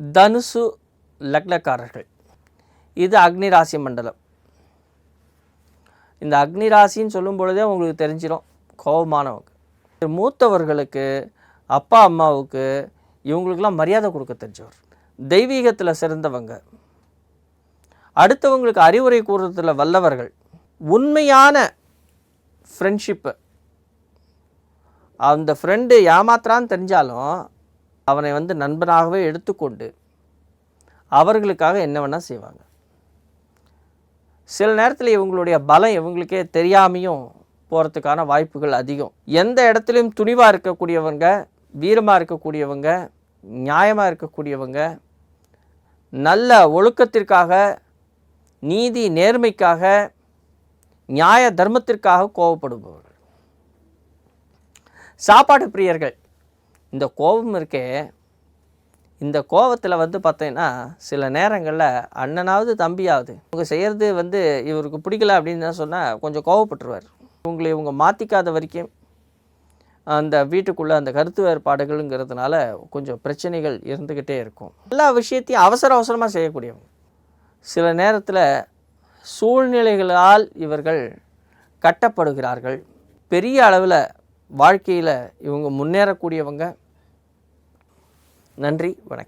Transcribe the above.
தனுசு லக்னக்காரர்கள். இது அக்னி ராசி மண்டலம். இந்த அக்னி ராசின்னு சொல்லும் பொழுதே உங்களுக்கு தெரிஞ்சிடும் கோபமானவங்க. மூத்தவர்களுக்கு அப்பா அம்மாவுக்கு இவங்களுக்கெல்லாம் மரியாதை கொடுக்க தெரிஞ்சவர். தெய்வீகத்தில் சிறந்தவங்க. அடுத்தவங்களுக்கு அறிவுரை கூறுறதுல வல்லவர்கள். உண்மையான ஃப்ரெண்ட்ஷிப்பு அந்த ஃப்ரெண்டு ஏமாத்துறான்னு தெரிஞ்சாலும் அவனை வந்து நண்பனாகவே எடுத்துக்கொண்டு அவர்களுக்காக என்ன வேணால் செய்வாங்க. சில நேரத்தில் இவங்களுடைய பலம் இவங்களுக்கே தெரியாமையும் போகிறதுக்கான வாய்ப்புகள் அதிகம். எந்த இடத்துலையும் துணிவாக இருக்கக்கூடியவங்க வீரமாக இருக்கக்கூடியவங்க நியாயமாக இருக்கக்கூடியவங்க நல்ல ஒழுக்கத்திற்காக நீதி நேர்மைக்காக நியாய தர்மத்திற்காக கோபப்படுபவர்கள் சாப்பாடு பிரியர்கள் இந்த கோபம் இருக்கே இந்த கோபத்தில் வந்து பார்த்தீங்கன்னா சில நேரங்களில் அண்ணனாவது தம்பியாவது இவங்க செய்கிறது வந்து இவருக்கு பிடிக்கல அப்படின்னு சொன்னால் கொஞ்சம் கோவப்பட்டுருவார். உங்களை இவங்க மாற்றிக்காத வரைக்கும் அந்த வீட்டுக்குள்ளே அந்த கருத்து வேறுபாடுகள்ங்கிறதுனால கொஞ்சம் பிரச்சனைகள் இருந்துக்கிட்டே இருக்கும். எல்லா விஷயத்தையும் அவசர அவசரமாக செய்யக்கூடியவங்க. சில நேரத்தில் சூழ்நிலைகளால் இவர்கள் கட்டப்படுகிறார்கள். பெரிய அளவில் வாழ்க்கையில் இவங்க முன்னேறக்கூடியவங்க. நன்றி வணக்கம்.